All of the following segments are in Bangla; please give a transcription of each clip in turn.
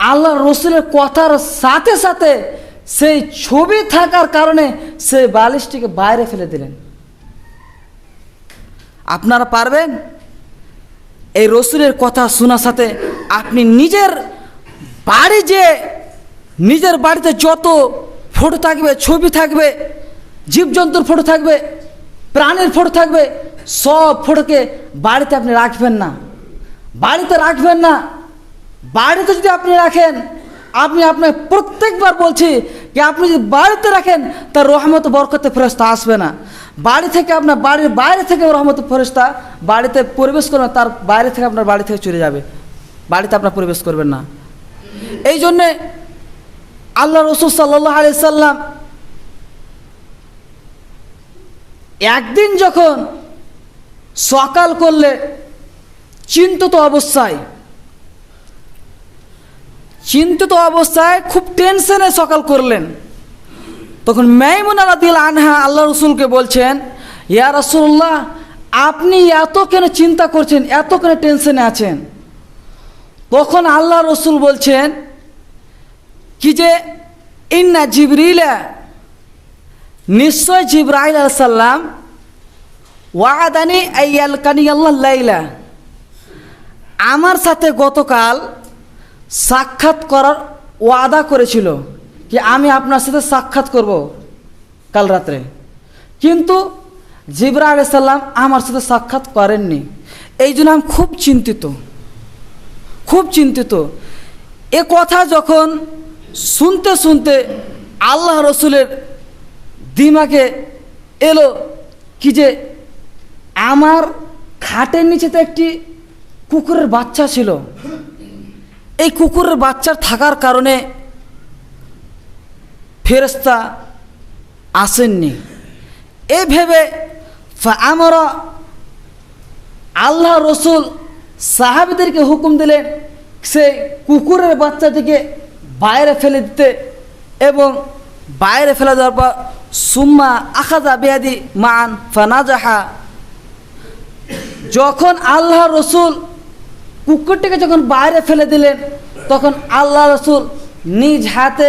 আল্লাহ রসুলের কথার সাথে সাথে সেই ছবি থাকার কারণে সেই বালিশটিকে বাইরে ফেলে দিলেন। আপনারা পারবেন? এই রসুলের কথা শোনার সাথে আপনি নিজের বাড়ি যে, নিজের বাড়িতে যত ফটো থাকবে, ছবি থাকবে, জীবজন্তুর ফটো থাকবে, প্রাণীর ফটো থাকবে, সব ফটোকে বাড়িতে আপনি রাখবেন না। বাড়িতে রাখবেন না। বাড়িতে যদি আপনি রাখেন আপনি আপনাকে প্রত্যেকবার বলছি যে আপনি যদি বাড়িতে রাখেন, তার রহমত বরকতে ফেরস্তা আসবে না। বাড়ি থেকে আপনার বাড়ির বাইরে থেকে রহমত ফেরস্তা বাড়িতে প্রবেশ করবে তার বাইরে থেকে আপনার বাড়ি থেকে চলে যাবে। বাড়িতে আপনার প্রবেশ করবেন না। এই জন্যে আল্লাহ রসুল সাল্লাহ আলি সাল্লাম একদিন যখন সকাল করলে চিন্তিত অবস্থায় চিন্তিত অবস্থায় খুব টেনশনে সকাল করলেন। তখন মেমুনা রাদিল আনহা আল্লাহ রসুলকে বলছেন, ইয়া রসুল্লাহ আপনি এত কেন চিন্তা করছেন, এত কেন টেনশনে আছেন? তখন আল্লাহ রসুল বলছেন, কি যে ইন্না জিবরিলা, নিশ্চয় জিব্রাহিল সাল্লাম ওয়াদানি কানি আল্লাহ লাইলা, আমার সাথে গতকাল সাক্ষাৎ করার ওয়াদা করেছিল কি আমি আপনার সাথে সাক্ষাৎ করব কাল রাত্রে। কিন্তু জিবরা আলাইসাল্লাম আমার সাথে সাক্ষাৎ করেননি। এই জন্য আমি খুব চিন্তিত। খুব চিন্তিত। এ কথা যখন শুনতে শুনতে আল্লাহ রসুলের দিমাকে এলো কি যে আমার খাটের নিচে তো একটি কুকুরের বাচ্চা ছিল। এই কুকুরের বাচ্চার থাকার কারণে ফেরস্তা আসেননি। এ ভেবে আমরা আল্লাহ রসুল সাহাবিদেরকে হুকুম দিলেন সেই কুকুরের বাচ্চাটিকে বাইরে ফেলে দিতে এবং বাইরে ফেলে দেওয়ার পর সুম্মা আখাজা বেহাদি মান ফানাজাহা। যখন আল্লাহ রসুল কুকুরটিকে যখন বাইরে ফেলে দিলেন, তখন আল্লাহ রসুল নিজ হাতে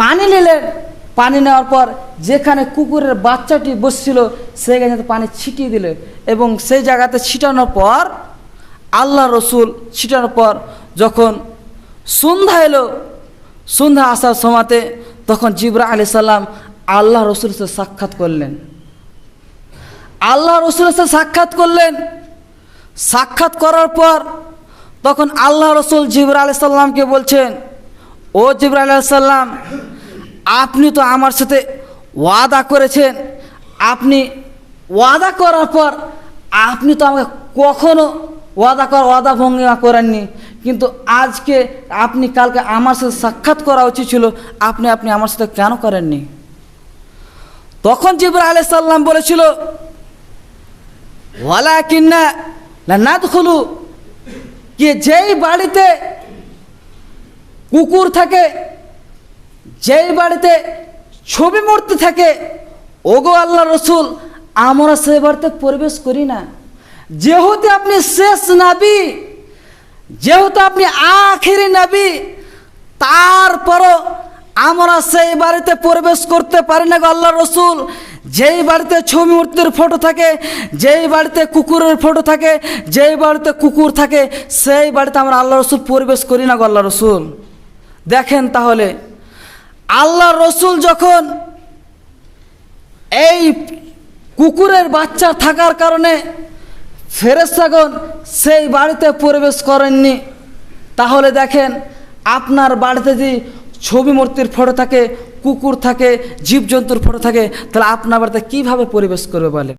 পানি নিলেন। পানি নেওয়ার পর যেখানে কুকুরের বাচ্চাটি বসছিল জায়গাতে পানি ছিটিয়ে দিলে এবং সেই জায়গাতে ছিটানোর পর আল্লাহ রসুল ছিটানোর পর যখন সন্ধ্যা এলো, সন্ধ্যা আসার সময়তে তখন জিবরা আলি সাল্লাম আল্লাহ রসুলের সাথে সাক্ষাৎ করলেন। আল্লাহ রসুলের সাথে সাক্ষাৎ করলেন সাক্ষাৎ করার পর তখন আল্লাহ রসুল জিবরা আলি সাল্লামকে বলছেন, ও জিবরা আলি সাল্লাম আপনি তো আমার সাথে ওয়াদা করেছেন। আপনি ওয়াদা করার পর আপনি তো আমাকে কখনো ওয়াদা কর, ওয়াদা ভঙ্গিমা করেননি। কিন্তু আজকে আপনি কালকে আমার সাথে সাক্ষাৎ করা উচিত ছিল, আপনি আপনি আমার সাথে কেন করেননি? তখন জিবরা আলি সাল্লাম বলেছিল ওয়ালা কিন্না খুলু কি যেই বাড়িতে কুকুর থাকে, যেই বাড়িতে ছবি মূর্তি থাকে, ওগো আল্লাহ রসুল, আমরা সেই বাড়িতে প্রবেশ করি না। যেহেতু আপনি শেষ নাবি, যেহেতু আপনি আখেরি নাবি, তারপরও আমরা সেই বাড়িতে প্রবেশ করতে পারি না গো আল্লাহ রসুল। যেই বাড়িতে ছবি মূর্তির ফটো থাকে, যেই বাড়িতে কুকুরের ফটো থাকে, যেই বাড়িতে কুকুর থাকে, সেই বাড়িতে আমরা আল্লাহ রসুল প্রবেশ করি না গো আল্লাহ রসুল। দেখেন তাহলে, আল্লাহ রসুল যখন এই কুকুরের বাচ্চা থাকার কারণে ফেরেস্তাগণ সেই বাড়িতে প্রবেশ করেননি, তাহলে দেখেন আপনার বাড়িতে যদি ছবি মূর্তির ফটো থাকে কুকুর থাকে জীবজন্তুর ফটো থাকে তাহলে আপনার বাড়িতে কীভাবে পরিবেশ করবে বলে?